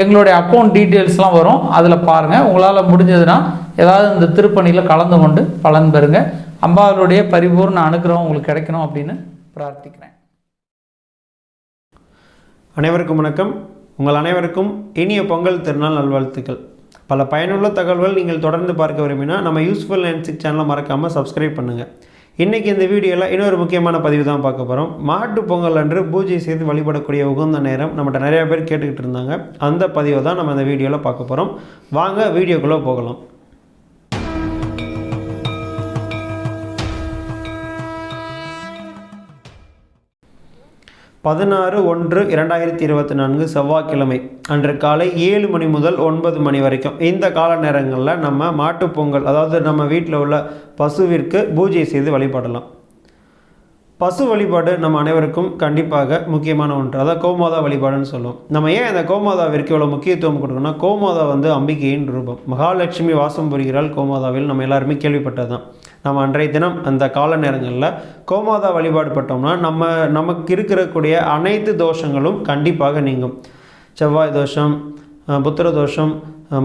எங்களுடைய அக்கௌண்ட் டீட்டெயில்ஸ்லாம் வரும். அதில் பாருங்கள் உங்களால் முடிஞ்சதுன்னா ஏதாவது இந்த திருப்பணியில் கலந்து கொண்டு பலன் பெறுங்க. அம்பாளுடைய பரிபூர்ண அனுகிரகம் உங்களுக்கு கிடைக்கணும் அப்படின்னு பிரார்த்திக்கிறேன். அனைவருக்கும் வணக்கம். உங்கள் அனைவருக்கும் இனிய பொங்கல் திருநாள் நல்வாழ்த்துக்கள். பல பயனுள்ள தகவல்கள் நீங்கள் தொடர்ந்து பார்க்க விரும்பினா நம்ம யூஸ்ஃபுல் நைன் சிக்ஸ் சேனலை மறக்காமல் சப்ஸ்கிரைப் பண்ணுங்கள் இன்றைக்கி இந்த வீடியோவில் இன்னொரு முக்கியமான பதிவு தான் பார்க்க போகிறோம் மாட்டு பொங்கல் அன்று பூஜை செய்து வழிபடக்கூடிய உகந்த நேரம் நம்மகிட்ட நிறையா பேர் கேட்டுக்கிட்டு இருந்தாங்க. அந்த பதிவை தான் நம்ம இந்த வீடியோவில் பார்க்க போகிறோம் வாங்க வீடியோக்குள்ளே போகலாம். பதினாறு ஒன்று இரண்டாயிரத்தி இருபத்தி நான்கு செவ்வாய்க்கிழமை அன்று காலை ஏழு மணி முதல் ஒன்பது மணி வரைக்கும். இந்த கால நேரங்களில் நம்ம மாட்டுப்பொங்கல் அதாவது நம்ம வீட்டில் உள்ள பசுவிற்கு பூஜை செய்து வழிபடலாம். பசு வழிபாடு நம்ம அனைவருக்கும் கண்டிப்பாக முக்கியமான ஒன்று. அதாவது கோமாதா வழிபாடுன்னு சொல்லுவோம். நம்ம ஏன் அந்த கோமாதாவிற்கு இவ்வளோ முக்கியத்துவம் கொடுக்கணும்னா கோமாதா வந்து அம்பிகையின் ரூபம். மகாலட்சுமி வாசம் புரிகிறாள் கோமாதாவில். நம்ம எல்லாருமே கேள்விப்பட்டது தான் நம்ம அன்றைய தினம் அந்த கால நேரங்களில் கோமாதா வழிபாடு பட்டோம்னா நம்ம நமக்கு இருக்கக்கூடிய அனைத்து தோஷங்களும் கண்டிப்பாக நீங்கும். செவ்வாய் தோஷம் புத்திர தோஷம்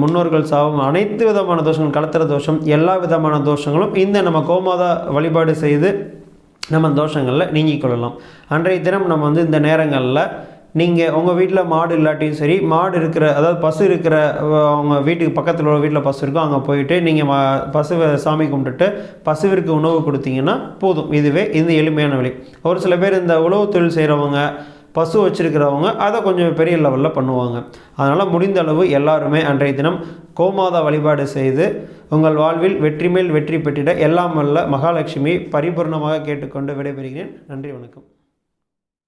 முன்னோர்கள் சாபம் அனைத்து விதமான தோஷங்கள் கலத்திர தோஷம் எல்லா விதமான தோஷங்களும் இந்த நம்ம கோமாதா வழிபாடு செய்து நம்ம தோஷங்களில் நீங்கிக் கொள்ளலாம். அன்றைய தினம் நம்ம வந்து இந்த நேரங்களில் நீங்கள் உங்கள் வீட்டில் மாடு இல்லாட்டியும் சரி மாடு இருக்கிற அதாவது பசு இருக்கிற அவங்க வீட்டுக்கு பக்கத்தில் உள்ள வீட்டில் பசு இருக்கும் அங்கே போயிட்டு நீங்கள் பசுவை சாமி கும்பிட்டுட்டு பசுவிற்கு உணவு கொடுத்தீங்கன்னா போதும். இதுவே இந்த எளிமையான வழி. ஒரு சில பேர் இந்த உழவு தொழில் செய்கிறவங்க பசு வச்சுருக்கிறவங்க அதை கொஞ்சம் பெரிய லெவலில் பண்ணுவாங்க. அதனால் முடிந்த அளவு எல்லாருமே அன்றைய தினம் கோமாதா வழிபாடு செய்து உங்கள் வாழ்வில் வெற்றி மேல் வெற்றி பெற்றிட எல்லாம் வல்ல மகாலட்சுமி பரிபூர்ணமாக கேட்டுக்கொண்டு விடைபெறுகிறேன். நன்றி வணக்கம்.